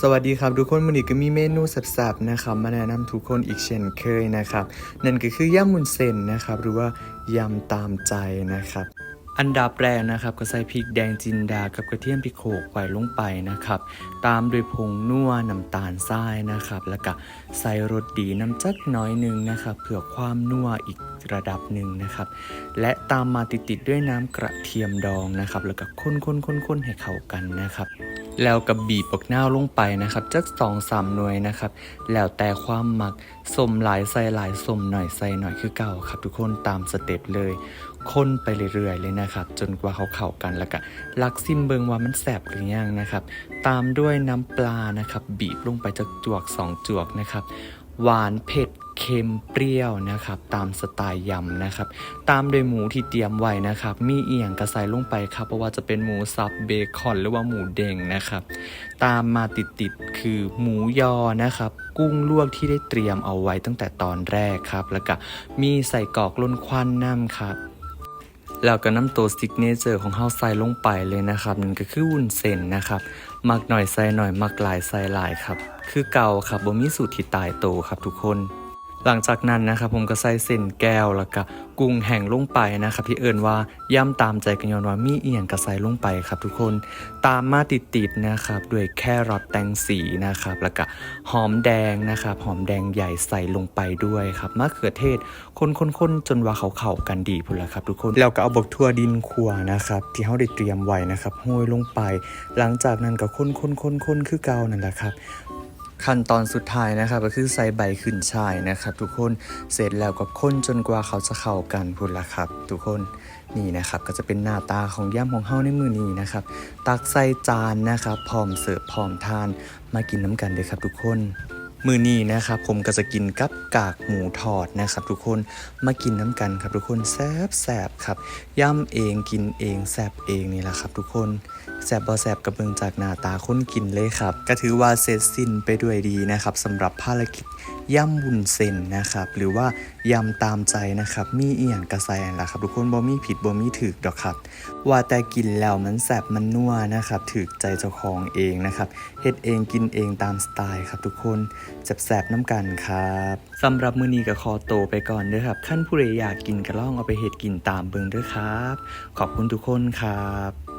สวัสดีครับทุกคนวันนี้ก็มีเมนูแซบๆนะครับมาแนะนำทุกคนอีกเช่นเคยนะครับ นั่นก็คือย่ำมุนเส้นนะครับ หรือว่ายำตามใจนะครับ อันดับแรกนะครับก็ใส่พริกแดงจินดากับกระเทียมพริกโขกไว้ลงไปนะครับ ตามด้วยผงนัวน้ำตาลทรายนะครับ แล้วก็ใส่รสดีน้ำจักน้อยหนึ่งนะครับเพื่อความนัวอีกระดับหนึ่งนะครับ และตามมาติดๆด้วยน้ำกระเทียมดองนะครับ แล้วก็คนๆๆๆให้เข้ากันนะครับ แล้วกับบีบปักหน้าวลงไปนะครับจักสองสามหน่วยนะครับ แล้วแต่ความหมักสมหลายใส่หลายสมหน่อยใส่หน่อยคือเก่าครับ ทุกคนตามสเต็ปเลยคนไปเรื่อยๆเลยนะครับ จนกว่าเขาเข้ากันแล้วก็ลักซิมเบิงว่ามันแสบหรือยังนะครับ ตามด้วยน้ำปลานะครับ บีบลงไปจากจวกสองจวกนะครับ หวานเผ็ด เค็มเปรี้ยวนะครับ ตามสไตล์ยำนะครับ ตามด้วยหมูที่เตรียมไว้นะครับ มีเอียงกระใสลงไปครับเพราะว่าจะเป็นหมูสับเบคอนหรือว่าหมูเด้งนะครับ ตามมาติดๆคือหมูยอนะครับ กุ้งลวกที่ได้เตรียมเอาไว้ตั้งแต่ตอนแรกครับ แล้วก็มีใส่กอกล้นควันน้ำครับแล้วก็น้ำตัวซิกเนเจอร์ของเฮาใส่ลงไปเลยนะครับนั่นก็คือวุ้นเส้นนะครับมักหน่อยใส่หน่อยมักหลายใส่หลายครับ คือเก่าครับบ่มีสูตรที่ตายโตวครับทุกคน หลังจากนั้นนะครับผมก็ใส่เส้นแก้วแล้วก็กุ้งแห้งลงไปนะครับที่เอิ่นว่าย่ำตามใจกันยอนว่ามีเอียงกระใส่ลงไปครับ ทุกคนตามมาติดๆนะครับด้วยแครอทแตงสีนะครับแล้วก็หอมแดงนะครับหอมแดงใหญ่ใส่ลงไปด้วยครับมะเขือเทศคนๆๆจนว่าเขาเข้ากันดีพุ่นละครับ ทุกคนแล้วก็เอาบกทั่วดินขัวนะครับที่เขาได้เตรียมไว้นะครับโห้อยลงไป หลังจากนั้นก็คนๆๆๆคือเก่านั่นแหละครับ ขั้นตอนสุดท้ายนะครับก็คือใส่ใบขึ้นชายนะครับทุกคนเสร็จแล้วก็ค้นจนกว่าเขาจะเข้ากันพุ่นละครับ ทุกคนนี่นะครับก็จะเป็นหน้าตาของย่ำของเฮาในมือนี้นะครับตักใส่จานนะครับพร้อมเสิร์ฟพร้อมทานมากินน้ำกันเลยครับทุกคนมือนี้นะครับผมก็จะกินกับกากหมูทอดนะครับทุกคนมากินน้ำกันครับทุกคนแซบแซบครับย่ำเองกินเองแซบเองนี่แหละครับทุกคน แซบบอแซบกับเบิงจากหน้าตาค้นกินเลยครับก็ถือว่าเสร็จสิ้นไปด้วยดีนะครับสำหรับภารกิจย่ำวุ้นเส้นนะครับหรือว่ายำตามใจนะครับมีเอียงกระแสนล่ะครับทุกคนบ่มีผิดบ่มีถูกดอกครับ ว่าแต่กินแล้วมันแสบมันนัวนะครับถึกใจเจ้าของเองนะครับเฮ็ดเองกินเองตามสไตล์ครับทุกคนจับแสบน้ำกันครับสำหรับมือนี้ก็ขอโตไปก่อนเด้อครับขั้นผู้ใดอยากกินก็ล่องเอาไปเฮ็ดกินตามเบิงเด้อครับ ขอบคุณทุกคนครับ